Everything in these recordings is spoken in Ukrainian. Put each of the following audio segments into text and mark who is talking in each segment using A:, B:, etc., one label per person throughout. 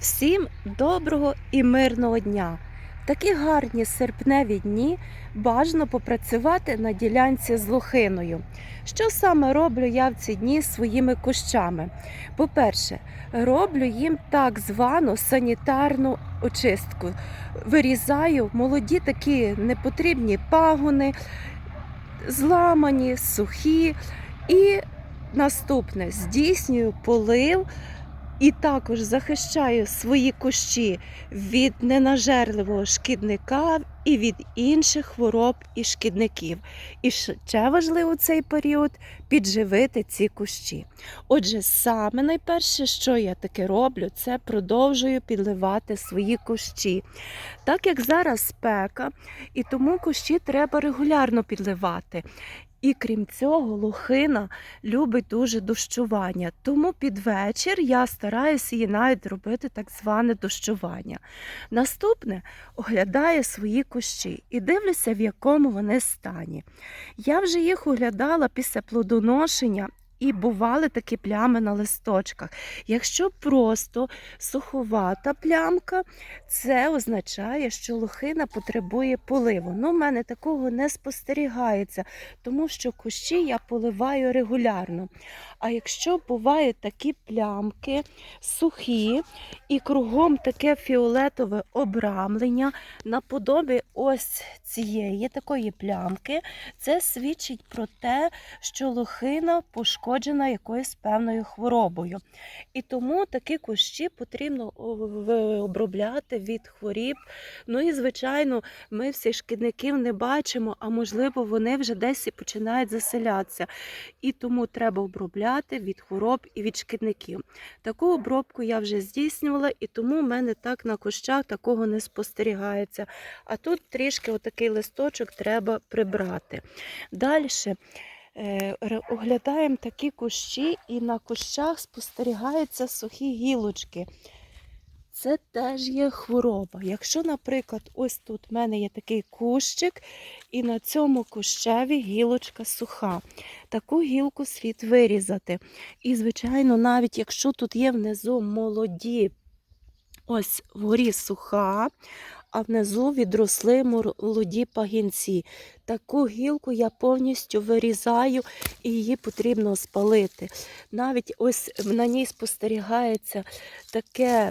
A: Всім доброго і мирного дня! Такі гарні серпневі дні бажано попрацювати на ділянці з лохиною. Що саме роблю я в ці дні своїми кущами? По-перше, роблю їм так звану санітарну очистку. Вирізаю молоді такі непотрібні пагони, зламані, сухі. І наступне здійснюю полив і також захищаю свої кущі від ненажерливого шкідника і від інших хвороб і шкідників. І ще важливо цей період підживити ці кущі. Отже, саме найперше, що я таке роблю, це продовжую підливати свої кущі. Так як зараз спека, і тому кущі треба регулярно підливати. І крім цього, лохина любить дуже дощування. Тому під вечір я стараюся її навіть робити так зване дощування. Наступне оглядаю свої кущі і дивлюся, в якому вони стані. Я вже їх оглядала після плодоношення. І бували такі плями на листочках. Якщо просто суховата плямка, це означає, що лохина потребує поливу. Ну, в мене такого не спостерігається, тому що кущі я поливаю регулярно. А якщо бувають такі плямки сухі і кругом таке фіолетове обрамлення, наподобі ось цієї такої плямки, це свідчить про те, що лохина пошкоджена якоюсь певною хворобою. І тому такі кущі потрібно обробляти від хворіб. Ну і, звичайно, ми всіх шкідників не бачимо, а можливо, вони вже десь і починають заселятися. І тому треба обробляти від хвороб і від шкідників. Таку обробку я вже здійснювала, і тому в мене так на кущах такого не спостерігається. А тут трішки отакий листочок треба прибрати. Далі. Е, оглядаємо такі кущі, і на кущах спостерігаються сухі гілочки. Це теж є хвороба. Якщо, наприклад, ось тут в мене є такий кущик, і на цьому кущеві гілочка суха. Таку гілку слід вирізати. І, звичайно, навіть якщо тут є внизу молоді, ось вгорі суха, а внизу відросли молоді пагінці. Таку гілку я повністю вирізаю і її потрібно спалити. Навіть ось на ній спостерігається таке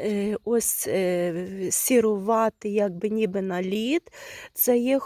A: е, ось е, сірувати, якби ніби наліт, це є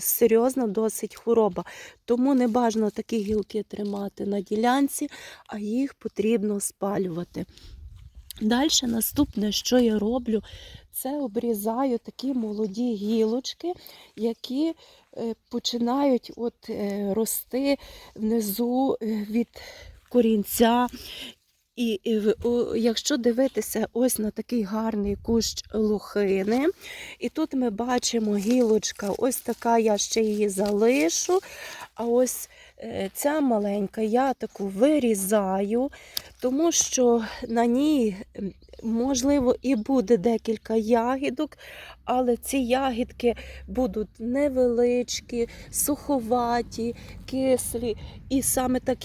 A: серйозна досить хвороба. Тому не бажано такі гілки тримати на ділянці, а їх потрібно спалювати. Далі наступне, що я роблю, це обрізаю такі молоді гілочки, які е, починають от е, рости внизу е, від корінця. І, якщо дивитися ось на такий гарний кущ лухини, і тут ми бачимо гілочка, ось така я ще її залишу. А ось ця маленька я таку вирізаю, тому що на ній можливо, і буде декілька ягідок, але ці ягідки будуть невеличкі, суховаті, кислі. І саме так,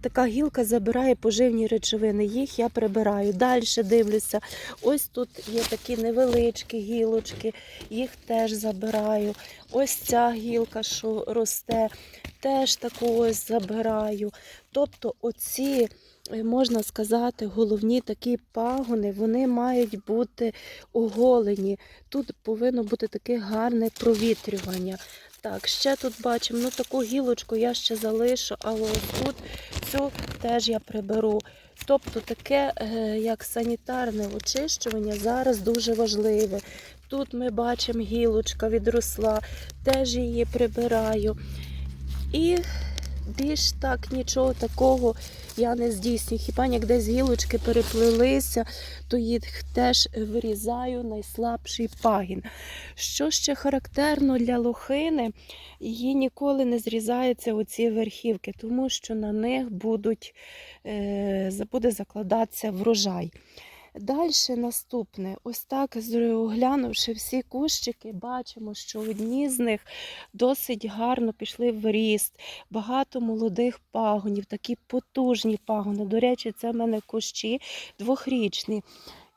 A: така гілка забирає поживні речовини. Їх я прибираю. Далі дивлюся, ось тут є такі невеличкі гілочки, їх теж забираю. Ось ця гілка, що росте, теж таку ось забираю. Тобто оці Е, можна сказати, головні такі пагони, вони мають бути оголені. Тут повинно бути таке гарне провітрювання. Так, ще тут бачимо, ну таку гілочку я ще залишу, але тут цю теж я приберу. Тобто таке, е, як санітарне очищування, зараз дуже важливе. Тут ми бачимо, гілочка відросла, теж її прибираю. І більш так нічого такого я не здійснюю. Хіба як десь гілочки переплилися, то їх теж вирізаю найслабший пагін. Що ще характерно для лохини, її ніколи не зрізаються оці верхівки, тому що на них будуть, е, буде закладатися врожай. Далі наступне, ось так, оглянувши всі кущики, бачимо, що одні з них досить гарно пішли в ріст, багато молодих пагонів, такі потужні пагони. До речі, це в мене кущі двохрічні.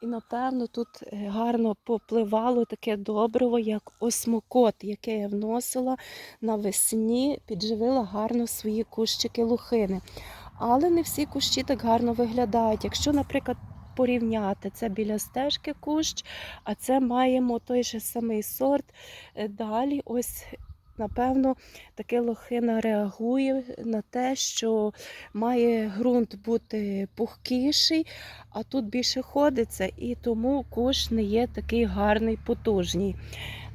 A: І, напевно, тут е, гарно попливало таке добриво, як осмокот, яке я вносила навесні, підживила гарно свої кущики лухини. Але не всі кущі так гарно виглядають. Якщо, наприклад, порівняти це біля стежки кущ, а це маємо той же самий сорт. Е, Далі, ось, напевно, таке лохина реагує на те, що має ґрунт бути пухкіший, а тут більше ходиться, і тому кущ не є такий гарний, потужний.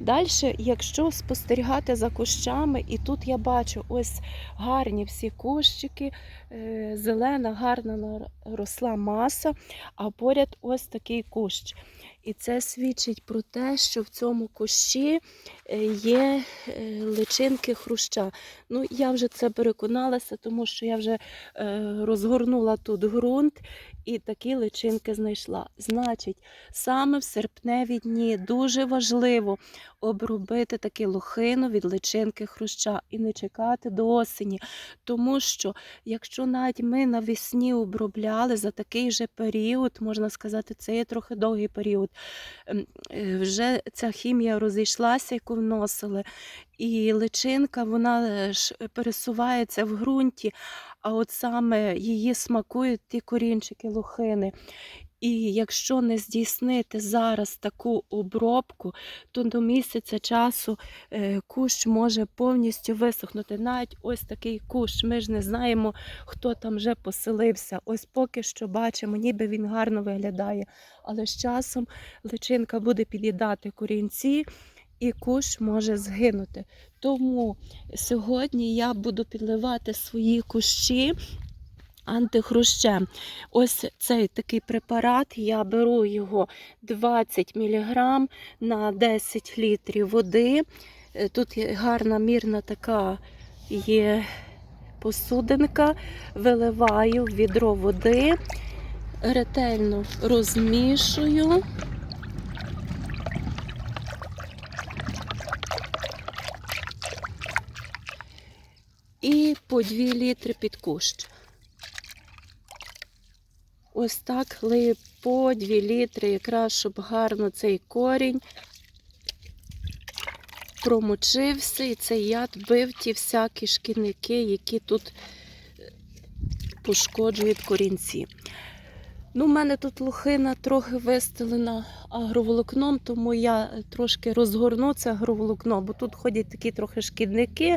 A: Далі, якщо спостерігати за кущами, і тут я бачу ось гарні всі кущики, е, зелена, гарна наросла маса, а поряд ось такий кущ. І це свідчить про те, що в цьому кущі е, є е, личинки хруща. Ну, я вже це переконалася, тому що я вже е, розгорнула тут ґрунт і такі личинки знайшла. Значить, саме в серпневі дні дуже важливо обробити таки лохину від личинки хруща і не чекати до осені. Тому що, якщо навіть ми навесні обробляли за такий же період, можна сказати, це є трохи довгий період, ем, е, вже ця хімія розійшлася, яку вносили, і личинка вона е, ж пересувається в ґрунті, а от саме її смакують ті корінчики лохини. І якщо не здійснити зараз таку обробку, то до місяця часу е, кущ може повністю висохнути. Навіть ось такий кущ. Ми ж не знаємо, хто там вже поселився. Ось поки що бачимо, ніби він гарно виглядає. Але з часом личинка буде під'їдати корінці. І кущ може згинути. Тому сьогодні я буду підливати свої кущі антихрущем. Ось цей такий препарат, я беру його 20 мг на 10 літрів води. Е, Тут гарна мірна така є посудинка, виливаю відро води, ретельно розмішую. І по 2 літри під кущ. Ось так лию по 2 літри, якраз щоб гарно цей корінь промочився, і цей яд бив ті всякі шкідники, які тут пошкоджують корінці. Ну, У мене тут лохина трохи вистелена агроволокном, тому я трошки розгорну це агроволокно, бо тут ходять такі трохи шкідники,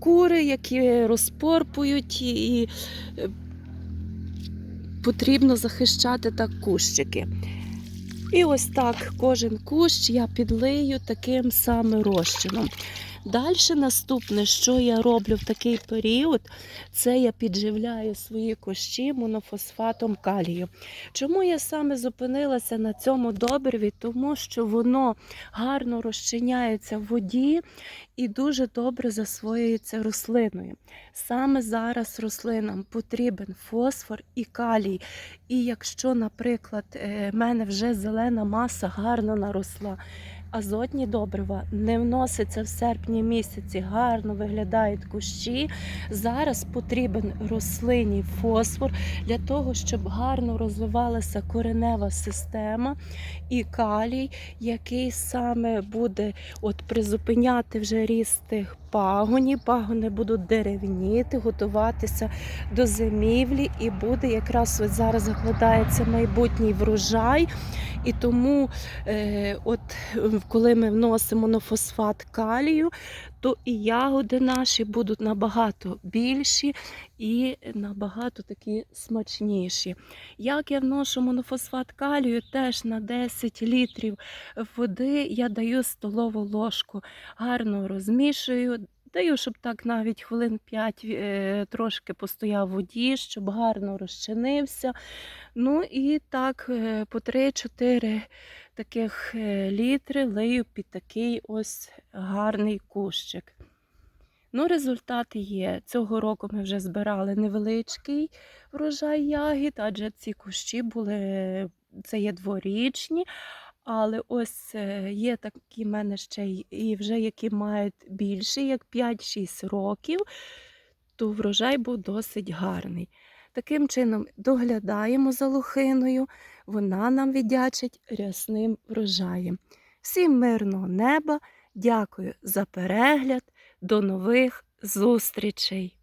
A: кури, які розпорпують і і, е, потрібно захищати так кущики. І ось так кожен кущ я підлию таким самим розчином. Далі наступне, що я роблю в такий період, це я підживляю свої кущі монофосфатом калію. Чому я саме зупинилася на цьому добриві? Тому що воно гарно розчиняється в воді і дуже добре засвоюється рослиною. Саме зараз рослинам потрібен фосфор і калій. І якщо, наприклад, е, в мене вже зелена маса гарно наросла, азотні добрива не вносяться в серпні місяці, гарно виглядають кущі. Зараз потрібен рослинній фосфор для того, щоб гарно розвивалася коренева система і калій, який саме буде от призупиняти вже ріст тих пагонів. Пагони будуть деревніти, готуватися до зимівлі, і буде якраз от зараз закладається майбутній врожай. І тому, е, от коли ми вносимо на фосфат калію, то і ягоди наші будуть набагато більші і набагато такі смачніші. Як я вношу монофосфат калію, теж на 10 літрів води я даю столову ложку, гарно розмішую. Даю, щоб так навіть хвилин 5 е, трошки постояв в воді, щоб гарно розчинився. Ну і так е, по 3-4 таких е, літри лию під такий ось гарний кущик. Ну, результати є. Цього року ми вже збирали невеличкий врожай ягід, адже ці кущі були це є дворічні. Але ось е, є такі в мене ще і вже які мають більше, як 5-6 років, то врожай був досить гарний. Таким чином доглядаємо за лохиною, вона нам віддячить рясним врожаєм. Всім мирного неба! Дякую за перегляд. До нових зустрічей!